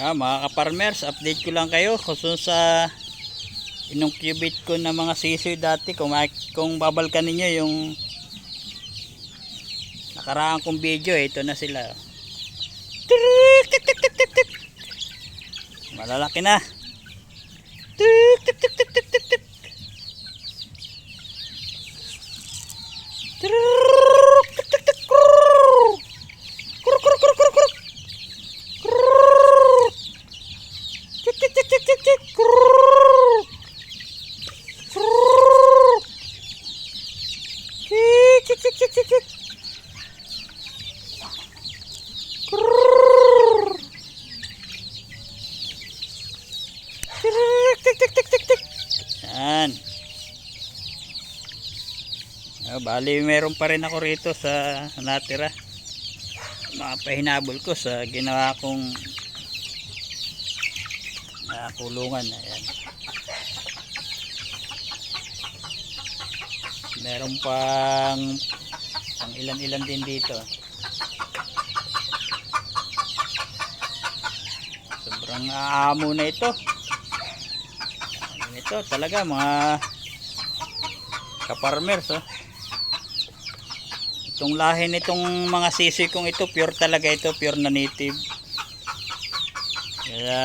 Ah, mga ka-farmers, update ko lang kayo kung sa inocubate ko na mga sisiyo dati kung, kung babalkan ninyo yung nakaraan kong video, eh, ito na sila. Malalaki na. Bali meron pa rin ako rito sa natira. Mga pahinabol ko sa ginawa kong ah, kulungan. Ayan. Meron pang pang ilan-ilan din dito. Sobrang aamo na ito. Ito talaga mga kaparmers oh. Itong lahi nitong mga sisi kong ito pure talaga ito, pure na native. Kaya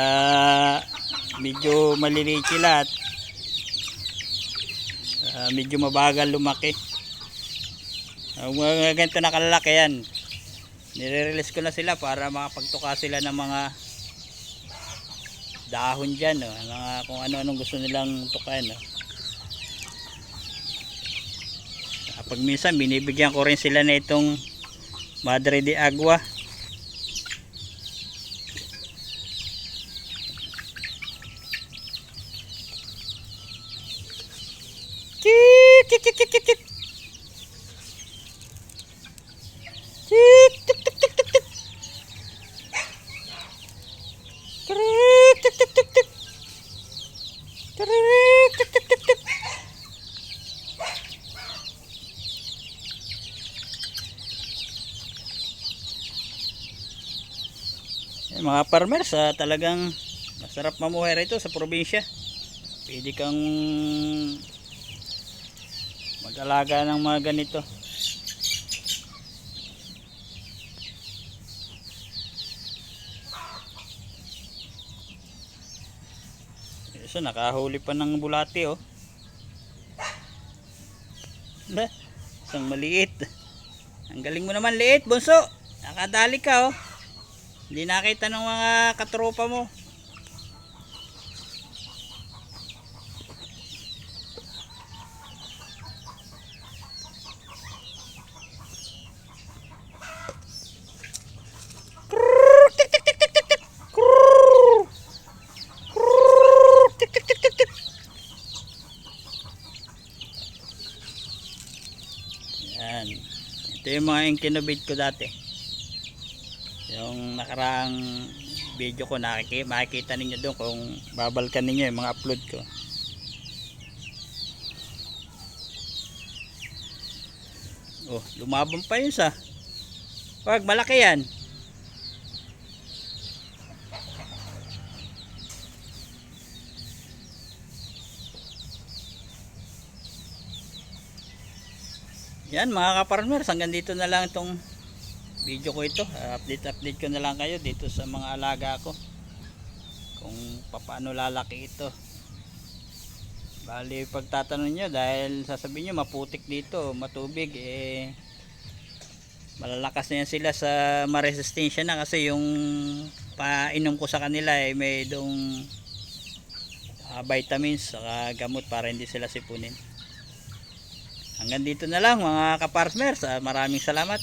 medyo maliliit sila at ah, medyo mabagal lumaki. Ang mga ganito na kalalaki yan. Nire-release ko na sila para makapagtuka sila ng mga dahon dyan, no? mga kung ano-anong gusto nilang tukain. No? Pag minsan binibigyan ko rin sila na itong Madre de Agua. Yan, mga farmers, ah, talagang masarap mamuhay rito sa probinsya. Pwede kang mag-alaga ng mga ganito. So, nakahuli pa ng bulati oh. Isang maliit. Ang galing mo naman liit, bunso. Nakadali ka oh. Hindi nakita ng mga katropa mo. Krrrr, tik, tik, tik, tik, tik, tik. Krrrr. Krrrr, tik, tik, tik, tik, tik. Yan. Ito yung mga inkinobate ko dati yung nakaraang video ko nakiki, makikita ninyo doon kung babalkan ninyo yung mga upload ko. Oh lumabang pa yun sa pag malaki yan. Yan mga kaparmers hanggang dito na lang itong video ko ito. Update update ko na lang kayo dito sa mga alaga ko. Kung paano lalaki ito. Bali pagtatanong nyo dahil sasabihin nyo maputik dito matubig eh malalakas na sila sa maresistensya na kasi yung painom ko sa kanila eh may dong ah, vitamins saka gamot para hindi sila sipunin. Hanggang dito na lang mga kaparsmers Ah, maraming salamat